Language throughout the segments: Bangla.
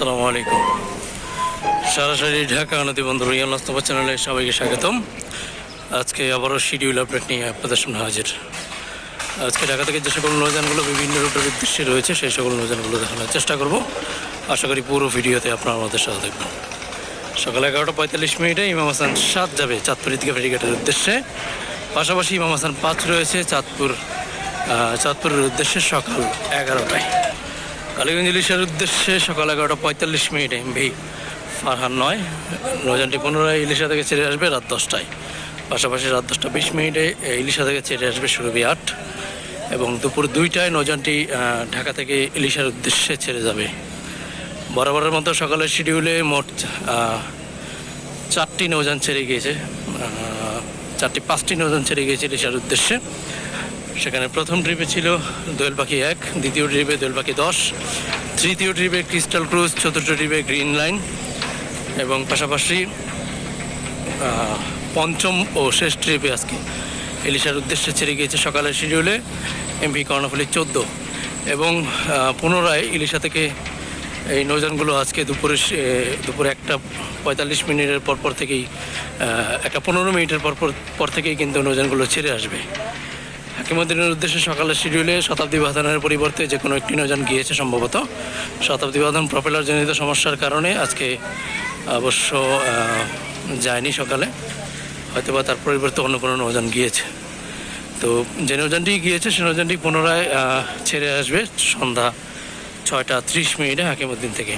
আসসালামু আলাইকুম। সরাসরি ঢাকা নদী বন্ধু রিয়াল নাস্তফা চ্যানেলে সবাইকে স্বাগতম। আজকে আবারও শিডিউল আপডেট নিয়ে আপনাদের সামনে হাজির। আজকে ঢাকা থেকে যে সকল নৌযানগুলো বিভিন্ন রুটের উদ্দেশ্যে রয়েছে, সেই সকল নৌযানগুলো দেখানোর চেষ্টা করব। আশা করি পুরো ভিডিওতে আপনারা আমাদের সাথে দেখবেন সকাল এগারোটা পঁয়তাল্লিশ মিনিটে ইমাম হাসান সাত যাবে চাঁদপুর ঈদগা ফেরিঘাটের উদ্দেশ্যে। পাশাপাশি ইমাম হাসান পাঁচ রয়েছে চাঁদপুর চাঁদপুরের উদ্দেশ্যে সকাল এগারোটায়। কালীগঞ্জ ইলিশের উদ্দেশ্যে সকাল এগারোটা পঁয়তাল্লিশ মিনিটে এমভি ফারহান নয়। নৌযানটি পুনরায় ইলিশা থেকে ছেড়ে আসবে রাত দশটায়। পাশাপাশি রাত দশটা বিশ মিনিটে ইলিশা থেকে ছেড়ে আসবে সুরভি আট। এবং দুপুর দুইটায় নৌযানটি ঢাকা থেকে ইলিশার উদ্দেশ্যে ছেড়ে যাবে। বরাবরের মতো সকালের শিডিউলে মোট চারটি নৌযান ছেড়ে গিয়েছে। চারটি, পাঁচটি নৌযান ছেড়ে গিয়েছে ইলিশার উদ্দেশ্যে। সেখানে প্রথম ট্রিপে ছিল দোয়েল পাখি এক, দ্বিতীয় ট্রিপে দোয়েল পাখি দশ, তৃতীয় ট্রিপে ক্রিস্টাল ক্রুজ, চতুর্থ ট্রিপে গ্রিন লাইন এবং পাশাপাশি পঞ্চম ও শেষ ট্রিপে আজকে ইলিশার উদ্দেশ্যে ছেড়ে গিয়েছে সকালের শিডিউলে এমভি কর্ণফুলি চোদ্দ। এবং পুনরায় ইলিশা থেকে এই নৌযানগুলো আজকে দুপুরে দুপুরে একটা পঁয়তাল্লিশ মিনিটের পর পর থেকেই একটা পনেরো মিনিটের পর পর পর থেকেই কিন্তু নৌযানগুলো ছেড়ে আসবে। হাকিমুদ্দিনের উদ্দেশ্যে সকালের শিডিউলে শতাব্দী বাঁধানের পরিবর্তে যে কোনো একটি নৌযান গিয়েছে সম্ভবত। শতাব্দী বাঁধন প্রপেলার জনিত সমস্যার কারণে আজকে অবশ্য যায়নি সকালে। হয়তো বা তার পরিবর্তে অন্য কোনো নৌযান গিয়েছে। তো যে নৌযানটি গিয়েছে, সে নৌযানটি পুনরায় ছেড়ে আসবে সন্ধ্যা ছয়টা ত্রিশ মিনিটে হাকিমুদ্দিন থেকে।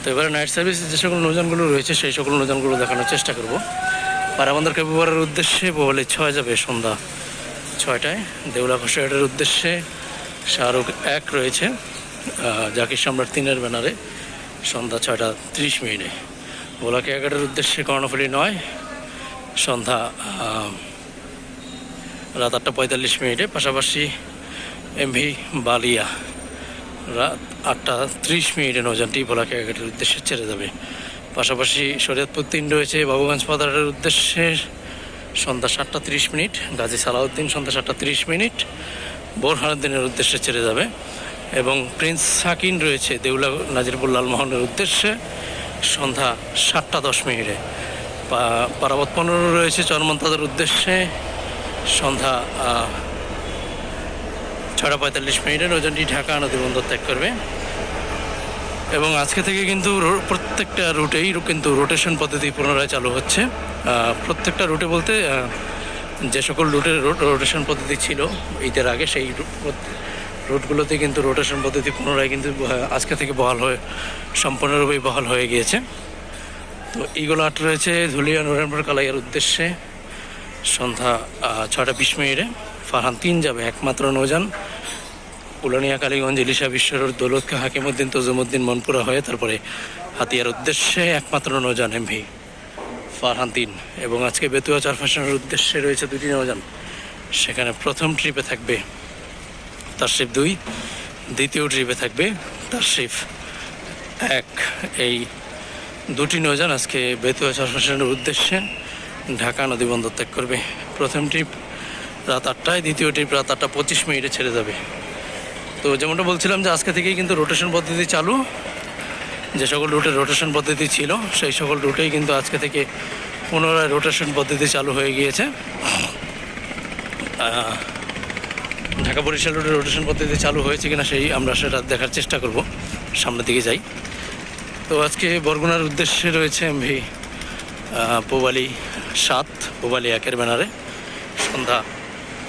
তো এবারে নাইট সার্ভিসে যে সকল নৌযানগুলো রয়েছে, সেই সকল নৌযানগুলো দেখানোর চেষ্টা করব। পারাবন্দর কেবুয়ারের উদ্দেশ্যে বলে ছয় যাবে সন্ধ্যা ছয়টায়। দেউলা ঘোষাহাটের উদ্দেশ্যে শাহরুখ এক রয়েছে জাকির সম্রাট তিনের ব্যানারে সন্ধ্যা ছয়টা ত্রিশ মিনিটে। ভোলাকে এগারোটার উদ্দেশ্যে কর্ণফুলি নয়, সন্ধ্যা রাত আটটা পঁয়তাল্লিশ মিনিটে। পাশাপাশি এমভি বালিয়া, রাত আটটা ত্রিশ মিনিটে নৌযানটি ভোলাকে এগারোটার উদ্দেশ্যে ছেড়ে যাবে। পাশাপাশি শরীয়তপুর তিন রয়েছে, বাবুগঞ্জ পাতারের উদ্দেশ্যে সন্ধ্যা সাতটা তিরিশ মিনিট, গাজী সালাউদ্দিন সন্ধ্যা সাতটা তিরিশ মিনিট বোরহানুদ্দিনের উদ্দেশ্যে ছেড়ে যাবে এবং প্রিন্স সাকিন রয়েছে দেউলা নাজিরপুর লালমোহনের উদ্দেশ্যে সন্ধ্যা সাতটা দশ মিনিটে। পারাবত পনেরো রয়েছে চরমন্তাদের উদ্দেশ্যে সন্ধ্যা ছটা পঁয়তাল্লিশ মিনিটে নৌযানটি ঢাকা নদী বন্দর ত্যাগ করবে। এবং আজকে থেকে কিন্তু প্রত্যেকটা রুটেই কিন্তু রোটেশন পদ্ধতি পুনরায় চালু হচ্ছে। প্রত্যেকটা রুটে বলতে যে সকল রুটের রোটেশন পদ্ধতি ছিল, ঈদের আগে সেই রুটগুলোতে কিন্তু রোটেশন পদ্ধতি পুনরায় কিন্তু আজকে থেকে বহাল হয়ে, সম্পূর্ণরূপেই বহাল হয়ে গিয়েছে। তো এইগুলো আট রয়েছে ধুলিয়া নরেন্দ্র কালাইয়ার উদ্দেশ্যে। সন্ধ্যা ছটা বিশ মিনিটে। ফারহান, তিন যাবে, একমাত্র নৌযান। উলানিয়া কালীগঞ্জ ইলিশা বিশ্বরোড দৌলতখা হাকিমুদ্দিন, তজুমুদ্দিন, মনপুরা হয়ে তারপরে হাতিয়ার উদ্দেশ্যে একমাত্র নৌযান এমভি। ফারহান তিন। এবং আজকে বেতুয়া চার ফ্যাশনের উদ্দেশ্যে রয়েছে দুটি নৌযান। সেখানে প্রথম ট্রিপে থাকবে তার তারশিফ দুই, দ্বিতীয় ট্রিপে থাকবে তারশিফ এক। এই দুটি নৌযান আজকে বেতুয়া চার ফ্যাশনের উদ্দেশ্যে ঢাকা নদী বন্দর ত্যাগ করবে। প্রথম ট্রিপ রাত আটটায়, দ্বিতীয় ট্রিপ রাত আটটা পঁচিশ মিনিটে ছেড়ে যাবে। তো যেমনটা বলছিলাম যে আজকে থেকেই কিন্তু রোটেশন পদ্ধতি চালু। যে সকল রুটের রোটেশন পদ্ধতি ছিল, সেই সকল রুটেই কিন্তু আজকে থেকে পুনরায় রোটেশন পদ্ধতি চালু হয়ে গিয়েছে। ঢাকা বরিশাল রুটের রোটেশন পদ্ধতি চালু হয়েছে কিনা সেই আমরা সেটা দেখার চেষ্টা করব। সামনের দিকে যাই। তো আজকে বরগুনার উদ্দেশ্যে রয়েছে এমভি পোবালি সাত, পোবালি একের ব্যানারে। সন্ধ্যা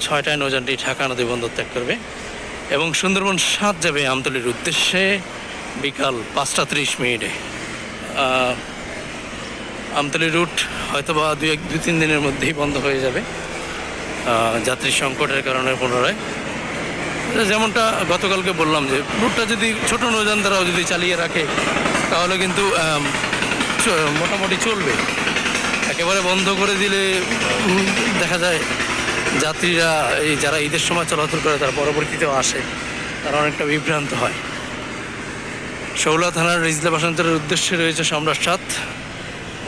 ছয়টায় নৌযানটি ঢাকা নদী বন্দর ত্যাগ করবে। এবং সুন্দরবন সাত যাবে আমতলির উদ্দেশ্যে বিকাল পাঁচটা ত্রিশ মিনিটে। আমতলি রুট হয়তো বা দুই এক দুই তিন দিনের মধ্যেই বন্ধ হয়ে যাবে যাত্রী সংকটের কারণে পুনরায়। যেমনটা গতকালকে বললাম যে রুটটা যদি ছোট নৌযান দ্বারাও যদি চালিয়ে রাখে, তাহলে কিন্তু মোটামুটি চলবে। একেবারে বন্ধ করে দিলে দেখা যায় যাত্রীরা এই যারা ঈদের সময় চলাচল করে তারা পরবর্তীতেও আসে। তারা অনেকটা বিভ্রান্ত হয়। শৌলা থানার রিজলা বাসান্তরের উদ্দেশ্যে রয়েছে সম্রাট সাত।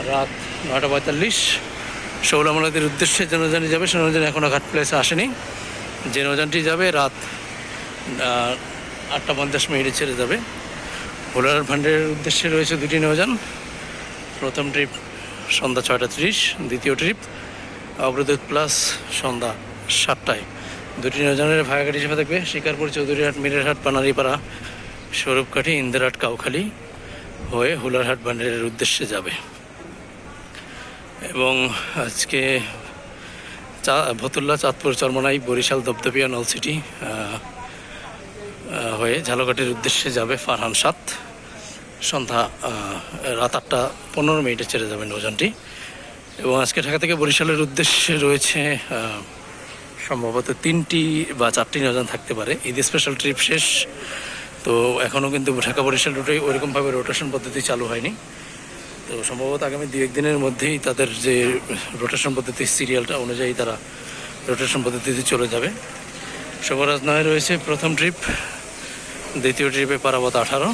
রাত নয়টা পঁয়তাল্লিশ। শৌলা মোলাদের উদ্দেশ্যে যে নৌযানটি যাবে। সে নৌযান এখনও ঘাট প্লেসে আসেনি। যে নৌযানটি যাবে রাত আটটা পঞ্চাশ মিনিটে ছেড়ে যাবে। ভোলার ভান্ডের উদ্দেশ্যে রয়েছে দুটি নৌযান। প্রথম ট্রিপ সন্ধ্যা ছয়টা ত্রিশ, দ্বিতীয় ট্রিপ অগ্রদূত প্লাস সন্ধ্যা সাতটায়। দুটি নৌযানের ভাগাঘাট হিসেবে থাকবে শিকারপুর চৌধুরীহাট, মিরেরহাট, পানারিপাড়া, স্বরূপকাঠি, ইন্দিরহাট, কাউখালী হয়ে হুলারহাট ভান্ডারের উদ্দেশ্যে যাবে। এবং আজকে চা, ভতুল্লা, চাঁদপুর, চরমনাই, বরিশাল দপদপিয়া নলসিটি হয়ে ঝালকাঠির উদ্দেশ্যে যাবে ফারহান সাত। সন্ধ্যা রাত আটটা পনেরো মিনিটে ছেড়ে যাবে নৌযানটি। এবং আজকে ঢাকা থেকে বরিশালের উদ্দেশ্যে রয়েছে সম্ভবত তিনটি বা চারটি নৌযান থাকতে পারে। ঈদ স্পেশাল ট্রিপ শেষ, তো এখনও কিন্তু ঢাকা বরিশাল রুটে ওইরকমভাবে রোটেশন পদ্ধতি চালু হয়নি। তো সম্ভবত আগামী দু একদিনের মধ্যেই তাদের যে রোটেশন পদ্ধতি সিরিয়ালটা অনুযায়ী তারা রোটেশন পদ্ধতিতে চলে যাবে। শোভরাজ নয় রয়েছে প্রথম ট্রিপ দ্বিতীয় ট্রিপে পারাবত আঠারো,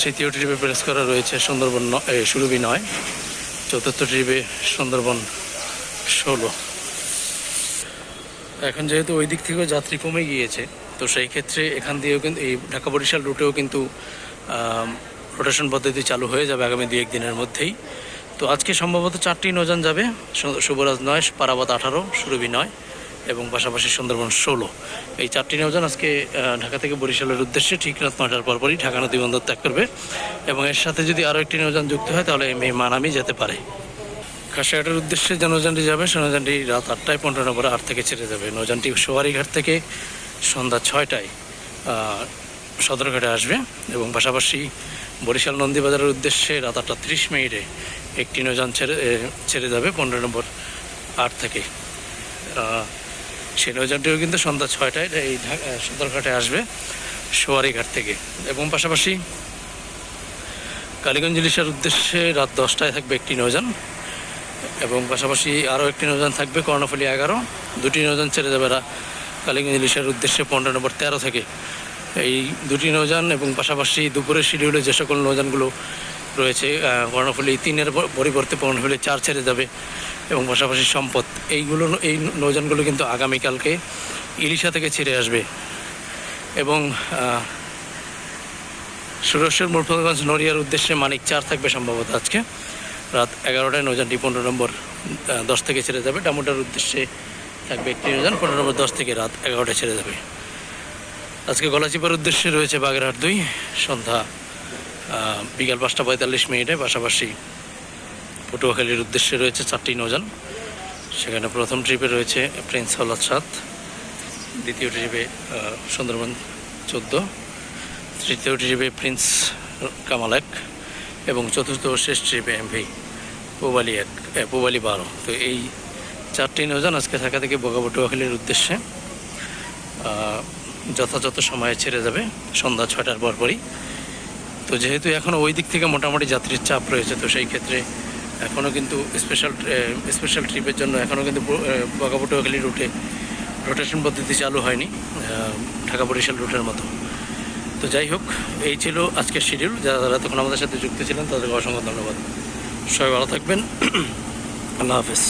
তৃতীয় ট্রিপে প্রেস করা রয়েছে সুন্দরবন সুরভি নয়। চতুর্থ ট্রিপে সুন্দরবন ষোলো। এখন যেহেতু ওই দিক থেকেও যাত্রী কমে গিয়েছে, তো সেই ক্ষেত্রে এখান দিয়েও কিন্তু এই ঢাকা বরিশাল রুটেও কিন্তু রোটেশন পদ্ধতি চালু হয়ে যাবে আগামী দু একদিনের মধ্যেই। তো আজকে সম্ভবত চারটি নৌযান যাবে শুভরাজ নয়, পারাবত আঠারো, সুরভি নয়। এবং পাশাপাশি সুন্দরবন ষোলো। এই চারটি নৌযান আজকে ঢাকা থেকে বরিশালের উদ্দেশ্যে ঠিক রাত নয়টার পরপরই ঢাকা নদী বন্দর ত্যাগ করবে এবং এর সাথে যদি আরও একটি নৌযান যুক্ত হয়, তাহলে এই মানামি যেতে পারে। কাশিয়াটের উদ্দেশ্যে যে নৌযানটি যাবে, সে নৌযানটি রাত আটটায় পনেরো নম্বর আট থেকে ছেড়ে যাবে। নৌযানটি সোয়ারিঘাট থেকে সন্ধ্যা ছয়টায় সদরঘাটে আসবে এবং পাশাপাশি বরিশাল নন্দীবাজারের উদ্দেশ্যে রাত আটটা তিরিশ মিনিটে একটি নৌযান ছেড়ে ছেড়ে যাবে পনেরো নম্বর আট থেকে। সেই নৌযানটিও কিন্তু সন্ধ্যা ছয়টায় এই সদরঘাটে আসবে সোয়ারিঘাট থেকে। এবং পাশাপাশি কালীগঞ্জ ইলিশার উদ্দেশ্যে রাত দশটায় থাকবে একটি নৌযান এবং পাশাপাশি আরও একটি নৌযান থাকবে কর্ণফুলি এগারো। দুটি নৌযান ছেড়ে যাবে কালীগঞ্জ ইলিশের উদ্দেশ্যে পনেরো নম্বর তেরো থেকে। এই দুটি নৌযান এবং পাশাপাশি দুপুরের শিডিউলে যে সকল নৌযানগুলো রয়েছে কর্ণফুলি তিনের পরিবর্তে কর্ণফুলি চার ছেড়ে যাবে। এবং পাশাপাশি সম্পদ। এইগুলো এই নৌযানগুলো কিন্তু আগামীকালকে ইলিশা থেকে ছেড়ে আসবে। এবং সুরেশ্বর মুরফলগঞ্জ নড়িয়ার উদ্দেশ্যে মানিক চার থাকবে সম্ভবত আজকে। রাত এগারোটায় নৌযানটি পনেরো নম্বর দশ থেকে ছেড়ে যাবে। ডামুটার উদ্দেশ্যে থাকবে একটি নৌযান, পনেরো নম্বর দশ থেকে রাত এগারোটায় ছেড়ে যাবে। আজকে গলাচিপার উদ্দেশ্যে রয়েছে বাগেরহাট দুই। সন্ধ্যা বিকাল পাঁচটা পঁয়তাল্লিশ মিনিটে পাশাপাশি পটুয়াখালীর উদ্দেশ্যে রয়েছে চারটি নৌযান। সেখানে প্রথম ট্রিপে রয়েছে প্রিন্স হলাদ সাত, দ্বিতীয় ট্রিপে সুন্দরবন চোদ্দ, তৃতীয় ট্রিপে প্রিন্স কামাল এক এবং চতুর্থ ও শেষ ট্রিপে এমভি পোবালি এক পোবালি বারো। তো এই চারটি নৌযান আজকে ঢাকা থেকে বগাবটুয়াখালীর উদ্দেশ্যে যথাযথ সময়ে ছেড়ে যাবে সন্ধ্যা ছয়টার পরপরই। তো যেহেতু এখন ওই দিক থেকে মোটামুটি যাত্রীর চাপ রয়েছে, তো সেই ক্ষেত্রে এখনও কিন্তু স্পেশাল স্পেশাল ট্রিপের জন্য এখনও কিন্তু বগাবটুয়াখালী রুটে রোটেশন পদ্ধতি চালু হয়নি ঢাকা বরিশাল রুটের মতো। তো যাই হোক, এই ছিল আজকের শিডিউল যারা যারা তখন আমাদের সাথে যুক্ত ছিলেন, তাদেরকে অসংখ্য ধন্যবাদ। সবাই ভালো থাকবেন। আল্লাহ হাফেজ।